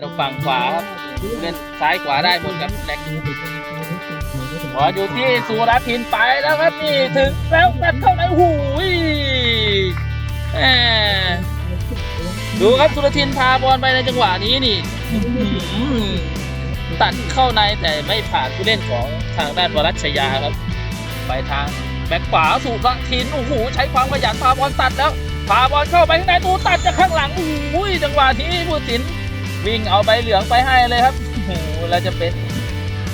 เราฝั่งขวาครับเล่นซ้ายขวาได้หมดครับแลกบอลอยู่ที่สุรทินไปแล้วครับนี่ถึงแล้วตัดเข้าในหูยดูครับสุรทินพาบอลไปในจังหวะนี้นี่ตัดเข้าในแต่ไม่ผ่านผู้เล่นของทางด้านวรัชยาครับ ไปทางแบ็คขวาสุรทินโอ้โหใช้ความขยันพาบอลตัดแล้วพาบอลเข้าไปข้างในตูตัดจากข้างหลังโอ้โหจังหวะที่ผู้สิน วิ่งเอาใบเหลืองไปให้เลยครับโอ้โหแล้วจะเป็น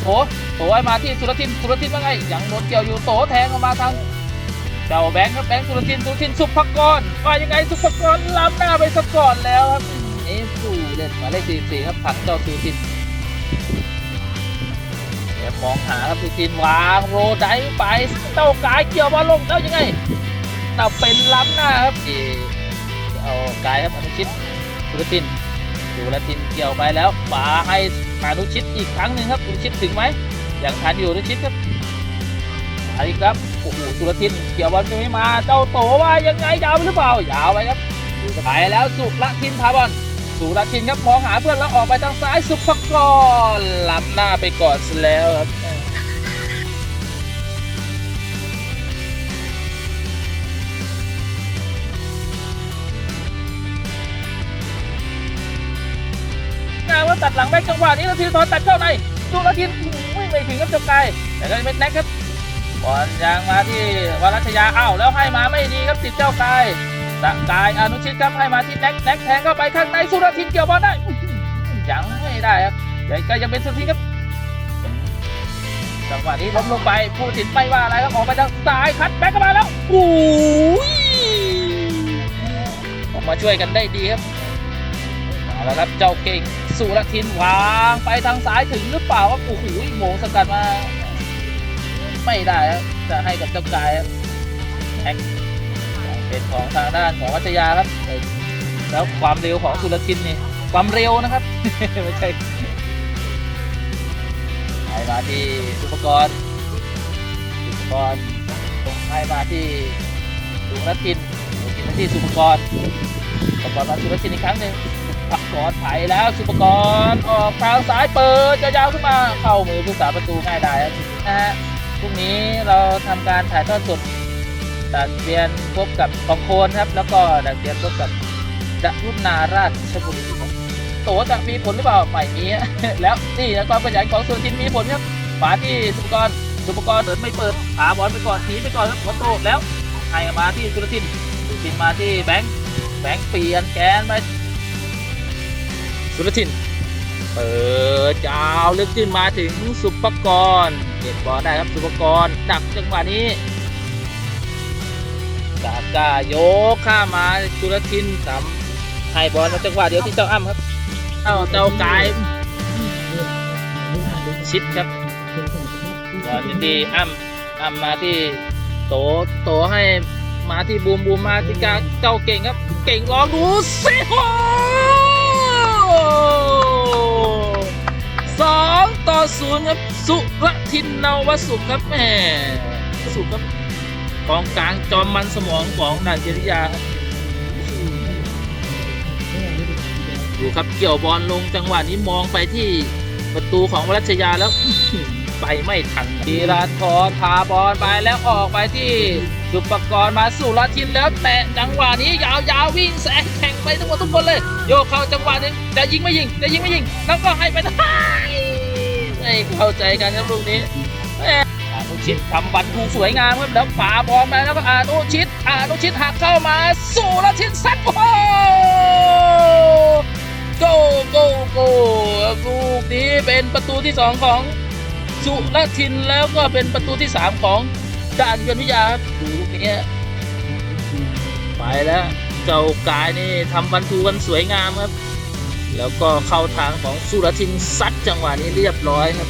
โถโถให้มาที่สุรทินสุรทินว่าไงยังโดนเกี่ยวอยู่โตแทงออกมาทางเจ้าแบงค์ครับแบงค์สุรทินสุรทินสุภกรว่ายังไงสุภกรล้ำหน้าไปสก่อนแล้วครับเอสู้เล่นหมายเลขสี่สี่ครับผักเจ้าสุรทินเดี๋ยวมองหาครับสุรทินวางโรไดไปเต้ากายเกี่ยวบอลลงแล้วยังไงเราเป็นล้ำหน้าครับเอเอากายครับอนุชิตสุรทิน สุรทินเกี่ยวไปแล้วปาให้มานุชิตอีกครั้งหนึ่งครับอุชิตถึงไหมอย่างทันอยู่อนุชิตครับอีกครับโอ้โหสุรทินเกี่ยวบอลไม่มาเจ้าโตว่ายังไงยาวไปหรือเปล่ายาวไปครับไปแล้วสุรทินพาบอลสุรทินครับมองหาเพื่อนแล้วออกไปทางซ้ายสุภกรล้ำหน้าไปก่อนแล้วครับ ตัดหลังแบ็คจังหวะนี้นาทีทอนตัดเข้าในสุรทินไม่ไม่ถึงกับจบไกลแต่ก็เป็นแน็กครับบอลยางมาที่วรัชยาอ้าวแล้วให้มาไม่ดีครับติดเจ้ากายตะกายอนุชิตครับให้มาที่แน็กแน็กแทงเข้าไปข้างในสุรทินเกี่ยวบอลได้ยังไม่ได้ครับยังก็ยังเป็นสุรทินครับจังหวะนี้ล้มลงไปผู้สินไม่ว่าอะไรครับออกไปทางซ้ายคัดแบ็กเข้ามาแล้วโอ้ยออกมาช่วยกันได้ดีครับเอาละครับเจ้าเก่ง สุรทินวางไปทางซ้ายถึงหรือเปล่าครับโอ้โหโมงสกัดมา ไม่ได้ครับจะให้กับเจ้ากายครับแท็กเป็นของทางด้านของวัชยาครับ แล้วความเร็วของสุรทินนี่ความเร็วนะครับไม่ใช่ให้มาที่สุภกรสุภกรตรงให้มาที่สุรทินสุรทินมาที่สุภกรสุภกรมาสุรทินอีกครั้งหนึ่ง สุภกรไถแล้วสุภกรออกทางซ้ายเปิดยาวๆขึ้นมาเข้ามือผู้สาประตูง่ายได้ครับนะฮะพรุ่งนี้เราทำการถ่ายทอดสดดักเรียนพบกับของโคนครับ แล้วก็ดักเรียนพบกับดรุณาราชบุรีตัวจะมีผลหรือเปล่าไม่มีแล้วนี่นะความขยันของสุรทินมีผลครับมาที่สุปกรณ์สุปกรณ์เดินไม่เปิดหาบอลไปก่อนหนีไปก่อนครับหัวโตแล้วให้มาที่สุรทินสุรทินมาที่แบงค์แบงค์เปลี่ยนแกนไป สุรทิน เปิดยาวลึกขึ้นมาถึงสุปกรณ์เก็บบอลได้ครับสุปกรณ์ดักจังหวะนี้กากาโยกข้ามาจุลทินสามให้บอลมาจังหวะเดียวที่เจ้าอ้ำครับเอ้าเจ้ากายชิดครับบอลที่อ้ำอ้ำมาที่โตโตให้มาที่บูมบูมมาที่กาเจ้าเก่งครับ เก่งลองดูสิโอ สองต่อศูนย์ครับ สุรทินนาวสุขครับแหมสุขครับกองกลางจอมมันสมองของนันเจริยาครับดูครับเกี่ยวบอลลงจังหวะนี้มองไปที่ประตูของวรัชยาแล้วไปไม่ทันธีราธรพาบอลไปแล้วออกไปที่ สุปกรณ์มาสุรทินแล้วแตะจังหวะนี้ยาวๆวิ่งแสงแข่งไปทั้งหมดทุกคนเลย โยกเข้าจังหวะนึงจะยิงไม่ยิงจะยิงไม่ยิงแล้วก็ให้ไปทางไม่เข้าใจกันครับลูกนี้อานุชิตทำบันทูสวยงามครับแล้วฝ่าบอลมาแล้วก็อานุชิตอานุชิตหักเข้ามาสุรทินซัดโอ้โกโกโกลูกนี้เป็นประตูที่สองของสุรทินแล้วก็เป็นประตูที่ 3 ของ ด่านกันวิทยาครับดูลูกนี้ไปแล้วเจ้ากายนี่ทำวันทูกันสวยงามครับ แล้วก็เข้าทางของสุรทินซัดจังหวะนี้เรียบร้อยครับ